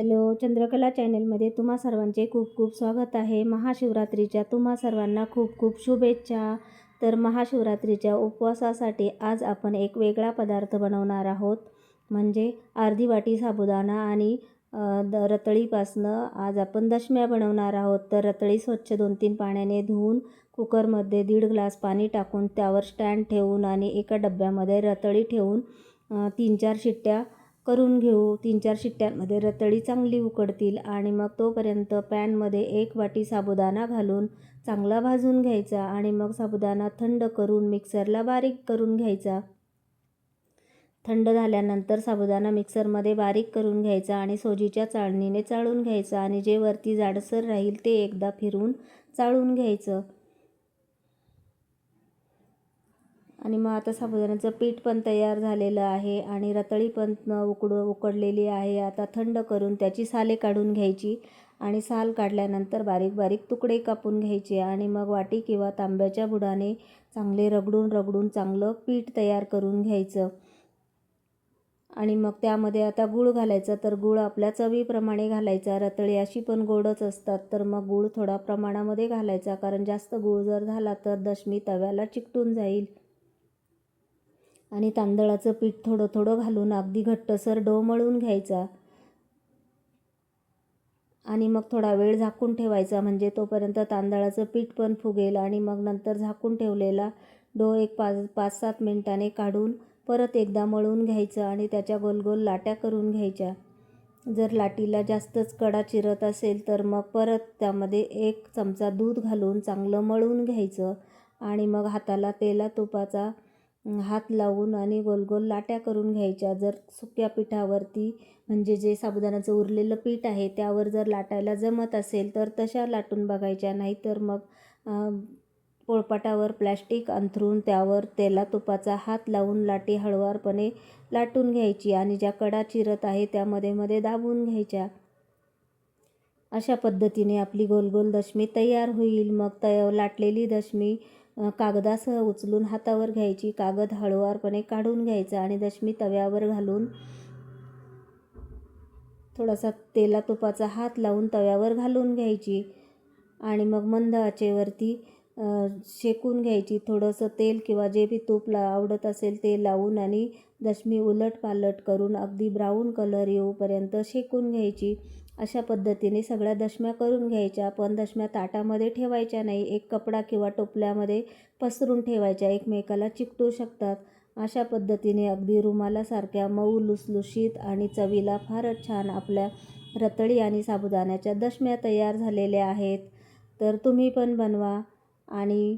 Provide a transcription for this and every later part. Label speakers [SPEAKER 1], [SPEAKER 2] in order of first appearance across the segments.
[SPEAKER 1] Hello Chandrakala चॅनलमध्ये तुम्हा सर्वांचे खूप खूप स्वागत आहे. महाशिवरात्रीच्या तुम्हा सर्वांना खूप खूप शुभेच्छा. तर महाशिवरात्रीच्या उपवासासाठी आज आपण एक वेगळा पदार्थ बनवणार आहोत. म्हणजे अर्धी वाटी साबुदाणा आणि द रतळीपासनं आज आपण दशम्या बनवणार आहोत. तर रतळी स्वच्छ दोन तीन पाण्याने धुवून कुकरमध्ये दीड ग्लास पाणी टाकून त्यावर स्टँड ठेवून आणि एका डब्यामध्ये रतळी ठेवून तीन चार शिट्ट्या करून घेऊ. तीन चार शिट्ट्यांमध्ये रतळी चांगली उकडतील आणि मग तोपर्यंत पॅनमध्ये एक वाटी साबुदाणा घालून चांगला भाजून घ्यायचा आणि मग साबुदाणा थंड करून मिक्सरला बारीक करून घ्यायचा. थंड झाल्यानंतर साबुदाणा मिक्सरमध्ये बारीक करून घ्यायचा आणि सोजीच्या चाळणीने चाळून घ्यायचा आणि जे वरती जाडसर राहील ते एकदा फिरून चाळून घ्यायचं. आणि मग आता साबुदाण्याचं पीठ पण तयार झालेलं आहे आणि रताळी पण उकड उकडलेली आहे. आता थंड करून त्याची साले काढून घ्यायची आणि साल काढल्यानंतर बारीक बारीक तुकडे कापून घ्यायचे आणि मग वाटी किंवा तांब्याच्या बुडाने चांगले रगडून रगडून चांगलं पीठ तयार करून घ्यायचं. आणि मग त्यामध्ये आता गूळ घालायचा. तर गूळ आपल्या चवीप्रमाणे घालायचा. रताळी अशी पण गोडच असतात. तर मग गूळ थोडा प्रमाणामध्ये घालायचा. कारण जास्त गूळ जर झाला तर दशमी तव्याला चिकटून जाईल. आणि तांदळाचं पीठ थोडं थोडं घालून अगदी घट्टसर डो मळून घ्यायचा. आणि मग थोडा वेळ झाकून ठेवायचा म्हणजे तोपर्यंत तांदळाचं पीठ पण फुगेल आणि मग नंतर झाकून ठेवलेला डो एक पाच पाच सात मिनटाने काढून परत एकदा मळून घ्यायचं आणि त्याच्या गोलगोल लाट्या करून घ्यायच्या. जर लाटीला जास्तच कडा चिरत असेल तर मग परत त्यामध्ये एक चमचा दूध घालून चांगलं मळून घ्यायचं. आणि मग हाताला तेला तुपाचा हात लावून आणि गोल गोल लाट्या करून घ्यायच्या. जर सुक्या पिठावरती म्हणजे जे साबुदाण्याचं उरलेलं पीठ आहे त्यावर जर लाटायला जमत असेल तर तशा लाटून बघायच्या. नाहीतर मग पोळपाटावर प्लॅस्टिक अंथरून त्यावर तेला तुपाचा हात लावून लाटी हळुवारपणे लाटून घ्यायची आणि ज्या कडा चिरत आहे त्यामध्ये मध्ये दाबून घ्यायच्या. अशा पद्धतीने आपली गोल गोल दशमी तयार होईल. मग तय लाटलेली दशमी कागदासह उचलून हातावर घ्यायची कागद हळुवारपणे काढून घ्यायचा आणि दशमी तव्यावर घालून थोडासा तेला तुपाचा हात लावून तव्यावर घालून घ्यायची आणि मग मंद आचेवरती शेकून घ्यायची. थोडंसं तेल किंवा जे बी तूप ला आवडत असेल ते लावून आणि दशमी उलट पालट करून अगदी ब्राऊन कलर येऊपर्यंत शेकून घ्यायची. अशा पद्धतीने सगळ्या दशम्या करून घ्यायच्या पण दशम्या ताटामध्ये ठेवायच्या नाही. एक कपडा किंवा टोपल्यामध्ये पसरून ठेवायच्या. एकमेकाला चिकटू शकतात. अशा पद्धतीने अगदी रुमालासारख्या मऊ लुसलुशीत आणि चवीला फारच छान आपल्या रतळी आणि साबुदाण्याच्या दशम्या तयार झालेल्या आहेत. तर तुम्ही पण बनवा आणि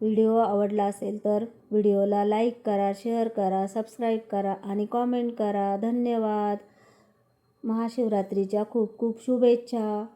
[SPEAKER 1] व्हिडिओ आवडला असेल तर व्हिडिओला लाईक करा शेअर करा सबस्क्राईब करा आणि कॉमेंट करा. धन्यवाद. महाशिवरात्रीच्या खूप खूप शुभेच्छा.